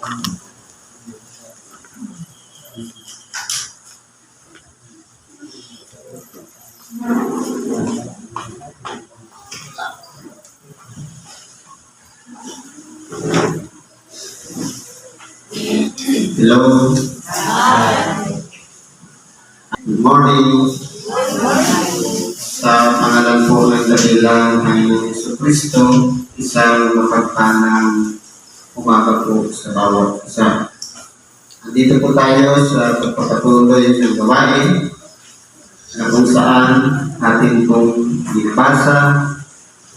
Hello. Good morning. Sa pangalan po ng dakilang Panginoong Yesu Kristo, isang mapagpanang po sa bawat isa. Andito po tayo sa pagpapatuloy ng gawain na kung saan atin pong binabasa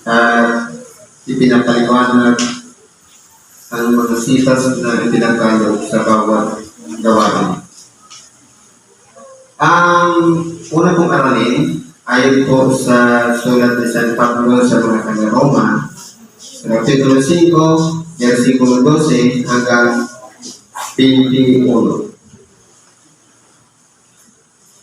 at ipinapaliwanag ang mga sitas na ipinagkalog sa bawat gawain. Ang una pong aralin ayon po sa sulat ni San Pablo sa mga taga-Roma, sa Kapitulo 5, versikulo 12 hanggang 21.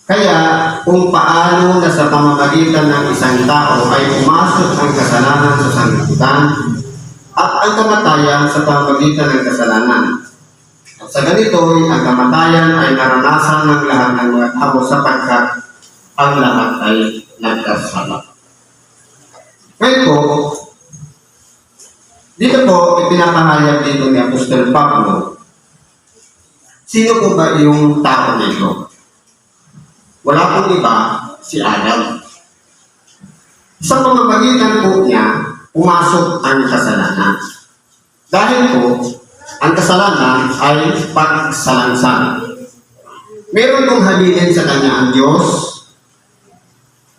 Kaya kung paano na sa pamamagitan ng isang tao ay pumasok ang kasalanan sa sanglibutan at ang kamatayan sa pamamagitan ng kasalanan. At sa ganito, ang kamatayan ay naranasan ng lahat ng mga tao sapagkat ang lahat ay nagkasala. Ngayon po, dito po, ipinapahayag dito ni Apostol Pablo, sino po ba yung tao nito? Wala pong iba, si Adam. Sa pamamagitan po niya, pumasok ang kasalanan. Dahil po, ang kasalanan ay pagsalansan. Meron pong habilin sa kanya ang Diyos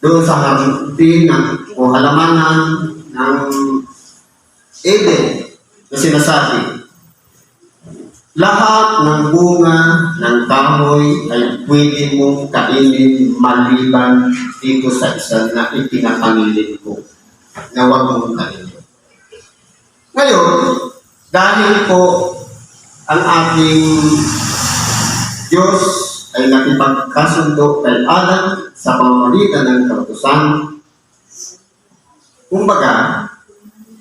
doon sa harampin o halamanan ng Eden na sinasabi, lahat ng bunga ng kahoy ay pwede mong kainin maliban dito sa isa na ipinapangilin ko na huwag mong kainin. Ngayon, dahil po ang ating Diyos ay nakipagkasundo kay Adam sa pamamagitan ng kautusan, kumbaga,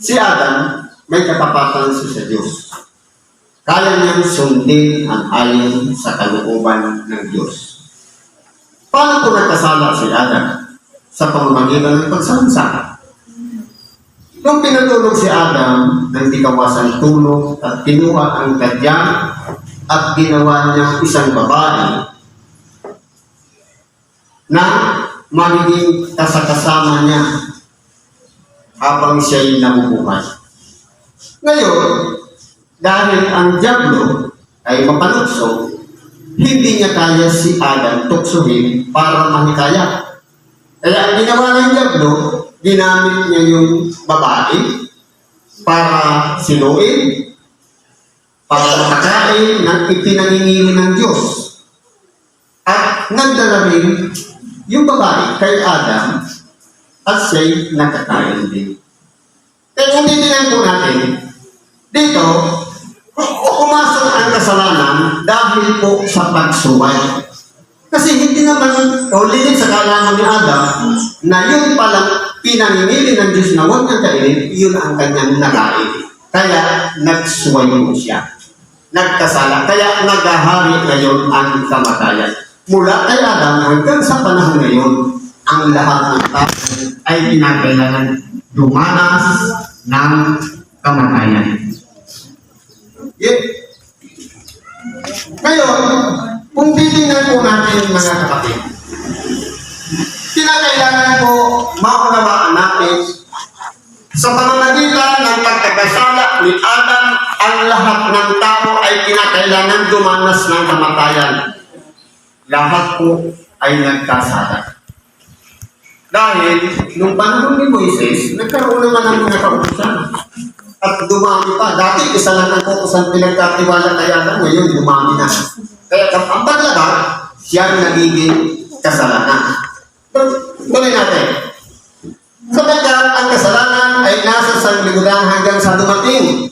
si Adam may katapatan siya sa Diyos. Kaya niyang sundin ang ayon sa kalooban ng Diyos. Paano po nagkasala si Adam? Sa pamamagitan ng pagsansa. Nung pinatulog si Adam ng di kawasan tulog at kinuha ang gadya at ginawa niyang isang babae na magiging kasakasama niya habang siya'y nabubuhay. Ngayon, dahil ang Diablo ay mapanukso, hindi niya kaya si Adam tuksohin para mahikaya. Kaya ang ginawa ng Diablo, ginamit niya yung babae para sinuin, para makain ng ipinangingili ng Diyos. At nagdala rin yung babae kay Adam at siya'y nakakain din. Kaya kung titignan po natin, dito, pumasok ang kasalanan dahil po sa pagsuway. Kasi hindi naman, o linig sa kalaman ni Adam, na yun palang pinangingili ng Diyos na huwag niyang kainin, yun ang kanyang nakain. Kaya nagsuway mo siya. Nagkasala. Kaya nagahari ngayon ang kamatayan. Mula kay Adam hanggang sa panahon ngayon, ang lahat ng tao ay pinakailangan dumanas ng kamatayan. Yun. Ngayon, kung titingnan po natin mga kapatid, kinakailangan po maunawaan natin sa pamamagitan ng pagkakasala ni Adam, ang lahat ng tao ay kinakailangan dumanas ng kamatayan. Lahat po ay nagkasala. Dahil, nung panahon ni Moises, nagkaroon naman ng mga kautusan. At dumami pa. Dati, isa lang ang kautusan pinagkatiwala kay Adam, ngayon dumami na. Kaya ang paglabat, siya ang nagiging kasalanan. Tuloy natin. Sapagkat ang kasalanan ay nasa sanglibutan hanggang sa dumating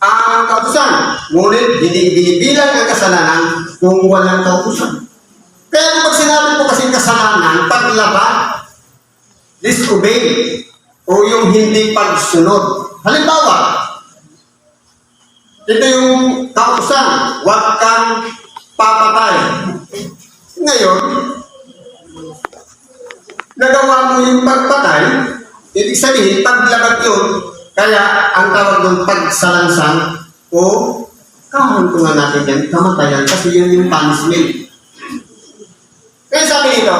ang kautusan. Ngunit hindi binibilang ang kasalanan kung walang kautusan. Kaya pag sinabi po kasing kasalanan, paglabat, disobey, o yung hindi pagsunod. Halimbawa, Ito yung kautusan, huwag kang papatay. Ngayon, nagawa mo yung pagpatay, ibig sabihin, paglabag yun, kaya ang tawag doon pagsalansan o kahantungan natin yan, kamatayan, kasi yun yung punishment. Kaya sabi nito,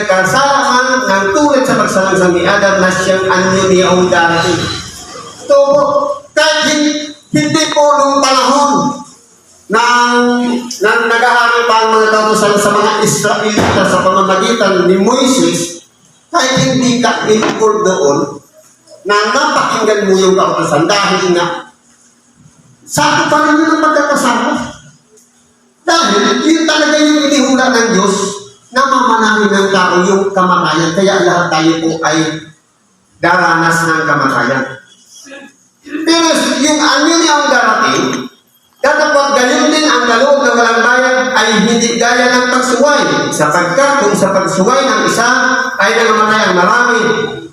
nagkasalaman ng tulad sa pagsalansang ni Adam na siyang anyo ni ang darating. So, kahit hin- hindi po nung panahon nang nagahari pa ang mga kautosan sa mga Israelita sa pamamagitan ni Moises, kahit hindi ka involved doon, na napakinggan mo yung kautosan dahil nga sakto pa rin ang pagkakasama. Dahil yun talaga yung inihula ng Diyos na mamanahin ng tao yung kamatayan. Kaya lahat tayo po ay daranas ng kamatayan. Pero yung anyo niya ang darating, datapot gayon din ang kaloob na walang bayad ay hindi gaya ng pagsuway. Sapagkat kung sa pagsuway ng isa ay nangamatay ang marami,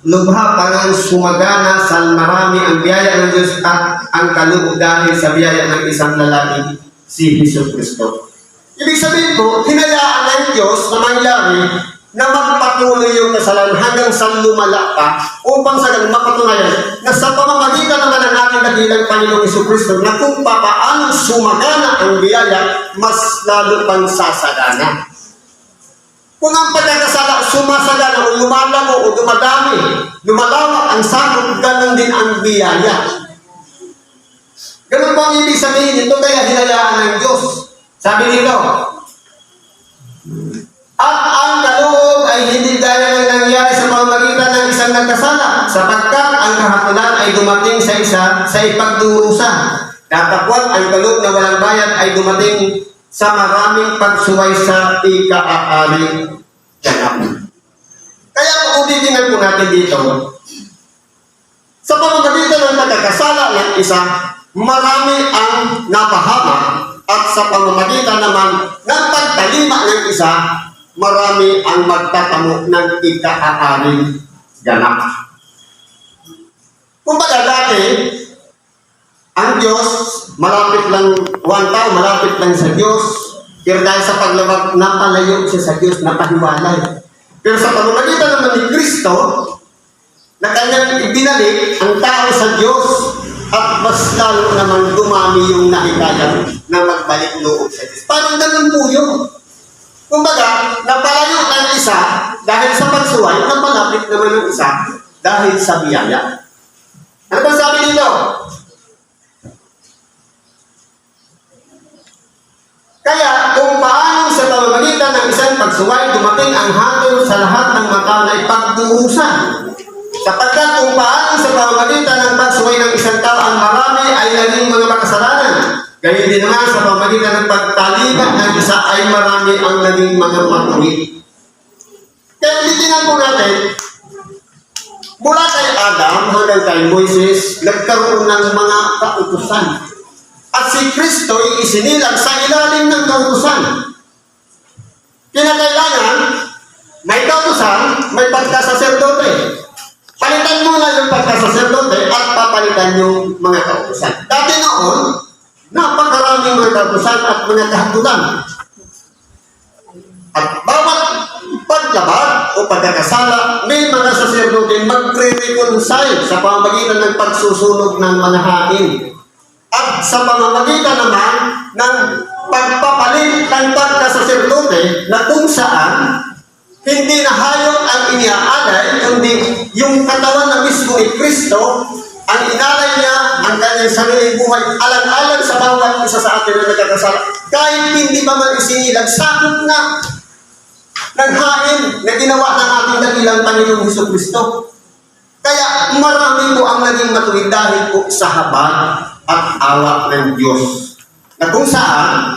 lubha parang sumagana sa marami ang biyaya ng Diyos at ang kaloob dahil sa biyaya ng isang lalaki, si Hesus Kristo. Ibig sabihin po, hinayaan ng Diyos na mangyari na magpatuloy yung kasalanan hanggang sa lumala pa upang sa ganun mapatunayan na sa pamamagitan naman ng ating dakilang Panginoong Iso Kristo na kung papaano sumagana ang biyaya, mas lalo pang sasagana. Kung ang pagkakasala sumasagana o lumalago o dumadami, lumalawak ang sakop, ganun din ang biyaya. Ganun po ang ibig sabihin ito kaya hinayaan ng Diyos. Sabi nito, at ang kaloob ay hindi gaya ng nangyari sa pamamagitan ng isang nagkasala, sapagkat ang kahatulan ay dumating sa isa sa ipagdurusa. Datapwat ang kaloob na walang bayad ay dumating sa maraming pagsuway sa ika-aari ganap. Kaya kung titingnan po natin dito, sa pamamagitan ng pagkakasala ng isa, marami ang napahamak at sa pamamagitan naman ng pagtalima ng isa, marami ang magtatamo ng ika-aaring ganap. Kumbaga dati, ang Diyos, malapit lang, one tao, malapit lang sa Diyos, pero dahil sa paglabag, napalayo siya sa Diyos, napahiwalay. Pero sa pamamagitan naman ni Kristo, na kanyang ibinalik ang tao sa Diyos at mas lalo naman dumami yung nakikaya na magbalik loob sa Diyos. Parang ganun po yun. Kumbaga, napalayo ng isa dahil sa pagsuway, napalapit naman ng isa dahil sa biyaya. Ano ba sabi dito? Kaya kung paano sa pamamagitan ng isang pagsuway dumating ang hatol sa lahat ng mata na ipagdurusan. Sapagkat kung paano sa pamamagitan ng pagsuway ng isang tao ang marami ay naging mga makasalanan. Gayon din naman sa pamamagitan ng pagtaliban ng isa ay marami ang naging mga matuwid. Kaya titingnan po natin, mula kay Adam hanggang kay Moises, nagkaroon ng mga kautusan. At si Kristo ay isinilang sa ilalim ng kautusan. Kinakailangan, may kautusan, may pagkasaserdote. Palitan mo na yung pagkasaserdote at papalitan yung mga kautusan. Dati noon, napakaraming mga kautusan at mga kahatulan. At bawat paglabag o pagkakasala, may mga saserdote magre-reconcile sa pamamagitan ng pagsusunog ng manahain. At sa pamamagitan naman ng pagpapalit ng pagkasaserdote na kung saan hindi na hayop ang iniaalay, kundi yung katawan na mismo ni Kristo, ang inalay niya ang kanyang sariling buhay, alang-alang sa bawat isa sa atin na nagkakasala. Kahit hindi pa man isinilag, sakot na ng hain na ginawa ng ating dakilang Panginoong Heso Kristo. Kaya marami po ang naging matuwid dahil po sa habag at awa ng Diyos. Na kung saan,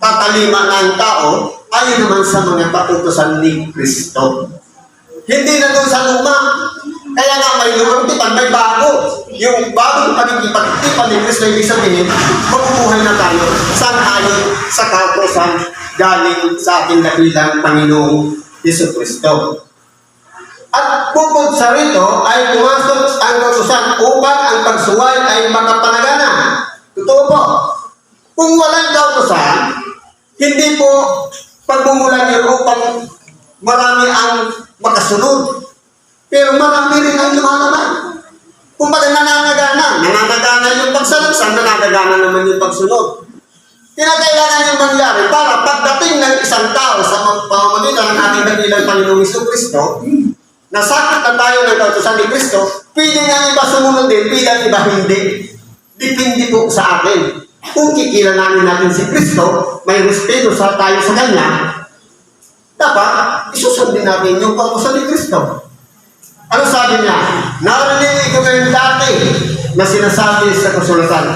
tatalima ng tao ayon naman sa mga patutusan ni Kristo. Hindi na doon sa luma. Kaya nga may lumang tipan, may bago. Yung bagong pagkikipag-tipan ni Kristo, ibig sabihin, mabubuhay na tayo sa ayon sa kautosan galing sa ating dakilang Panginoong Yeso Kristo. At bukod sa rito ay pumasok ang kautusan upang ang pagsuway ay makapanagana. Totoo po. Kung walang kautusan, hindi po pagmumulan yun upang marami ang makasunod. Pero marami rin ang lumalaban. Kung baga nananagana, nananagana yung pagsalaksan, nananagana naman yung pagsunod. Kinakailangan yung mangyari para pagdating ng isang tao sa pamamagitan ng ating dakilang Panginoong Iso Kristo, nasakit na tayo ng kautusan ni Kristo, pwede nga iba sumunod din, pwede iba hindi. Depende po sa atin. Kung kikilalanin natin si Kristo, may respeto sa tayo sa Kanya, dapat isusundin natin yung kautusan ni Kristo. Ano sabi niya? Narinig ko ngayon dati na sinasabi sa kasulatan.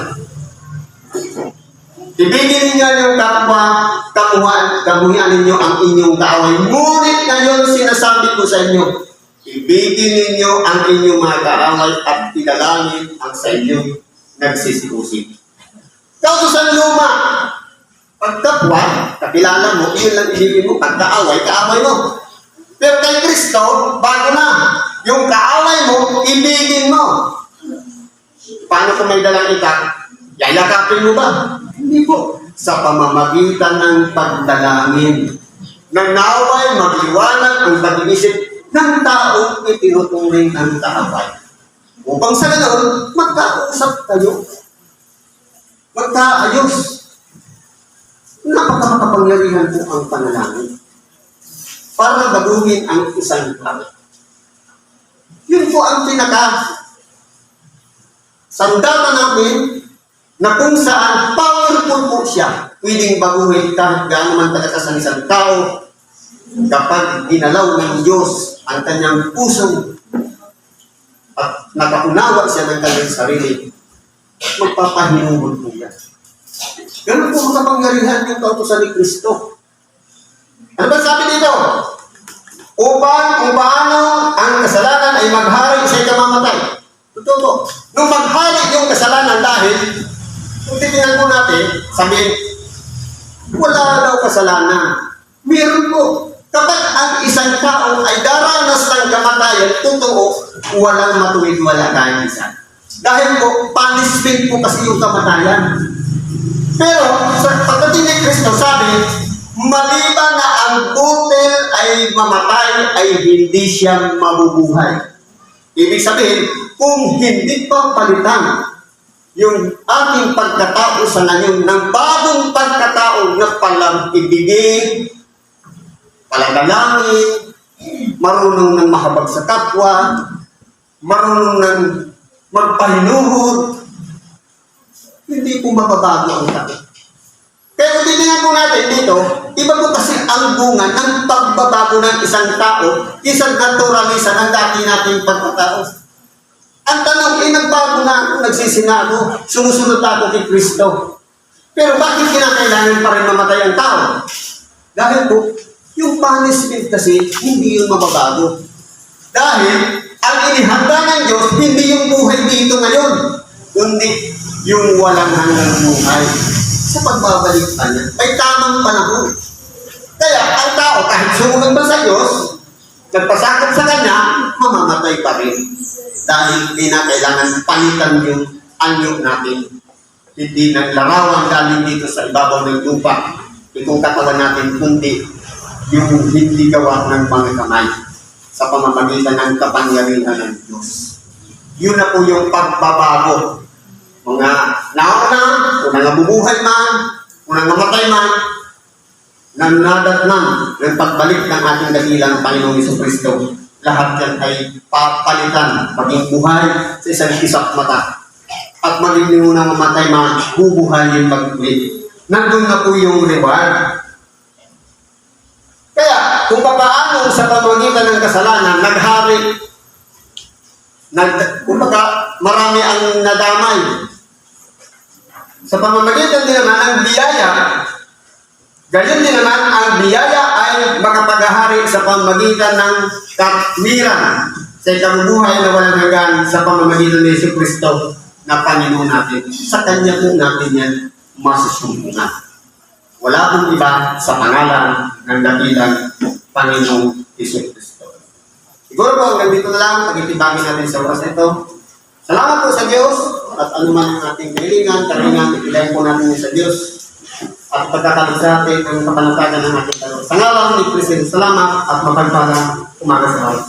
Ibigin ninyo yung kapwa, kamuhan, kamuhian ninyo ang inyong kaaway. Ngunit ngayon sinasabi ko sa inyo, ibigin ninyo ang inyong mga kaaway at idalangin ang sa inyong nagsisikusi. Kautusan luma, pagkapwa, kakilala mo, yun lang ibigin mo, pagkaaway, kaaway mo. Pero kay Kristo, bago na. Yung kaaway mo, ibigin mo. Paano kung may dalang itak? Yayakapin mo ba? Hindi po. Sa pamamagitan ng pagdalangin. Nang naway, magliwanag ang pag-iisip ng taong itinuturing ng kaaway. Upang sa ganoon, magkausap kayo. Magkaayos. Napakamakapangyarihan po ang panalangin para baguhin ang isang tao. Yun po ang pinaka sandata namin na kung saan powerful po siya. Pwedeng baguhin kahit gaano man talaga sa isang tao kapag ginalaw ng Diyos ang kanyang puso at nakaunawa siya ng kanyang sarili, magpapahinungod po yan. Ganun po ang kapangyarihan yung kautosan ni Kristo. Ano ba sabi dito? Upang kung ang kasalanan ay maghari sa ikamamatay. Totoo po. Nung maghari yung kasalanan dahil, kung titingnan po natin, sabihin, wala daw kasalanan. Meron po. Kapag ang isang tao ay daranas ng kamatayan, totoo, walang matuwid, wala kahit isa. Dahil po, punishment po kasi yung kamatayan. Pero, sa pagdating ni Kristo, sabi, maliban na ang butil ay mamatay, ay hindi siya mabubuhay. Ibig sabihin, kung hindi pa palitan yung ating pagkatao sa ngayon ng bagong pagkatao na palang ibigin, palagalangin, marunong ng mahabag sa kapwa, marunong ng magpahinuhod, hindi po mababago ang. Kaya kung titingnan po natin dito, iba po kasi ang bunga ng pagbabago ng isang tao, isang naturalisa ng dati nating pagkatao. Ang tanong, eh, nagbago na ako, nagsisinago, sumusunod ako kay Kristo. Pero bakit kinakailangan pa rin mamatay ang tao? Dahil po, yung punishment kasi, hindi yung mababago. Dahil, ang inihanda ng Diyos, hindi yung buhay dito ngayon, kundi yung walang hanggang buhay sa pagbabalik pa niya. May tamang panahon. Kaya, ang tao, kahit sumunod ba sa Diyos, nagpasakot sa Kanya, mamamatay pa rin. Dahil hindi na kailangan palitan yung anyo natin. Hindi naglarawan galing dito sa ibabaw ng lupa. Itong katawan natin, kundi yung hindi gawa ng mga kamay sa pamamagitan ng kapangyarihan ng Diyos. Yun na po yung pagbabago mga nauna, kung nabubuhay man, kung namatay man, nannadatnan ng pagbalik ng ating dakilang Panginoong Iso Kristo. Lahat yan ay papalitan, maging buhay sa isang isang mata. At maging yung unang mamatay man, bubuhayin pag-ulit. Nandun na po yung reward. Kaya, kung paano sa pamagitan ng kasalanan, naghari, nag, kumbaga, marami ang nadamay, sa pamamagitan din naman ang biyaya, gayon din naman ang biyaya ay makapaghahari sa pamamagitan ng katwiran sa ikabubuhay na walang hanggan sa pamamagitan ni Yesu Kristo na Panginoon natin. Sa Kanya po natin yan masusumbungan. Wala pong iba sa pangalan ng dakilang Panginoong Yesu Kristo. Siguro po, hanggang dito na lang, pag-itibagin natin sa oras na ito. Salamat po sa Diyos at anuman ang ating kahilingan, kalingan, ipilayan po natin sa Diyos at pagkakalit sa atin ang kapanatagan ng ating Diyos. Sa ngalan ni Kristo, salamat at mapagpalang umaga sa lahat.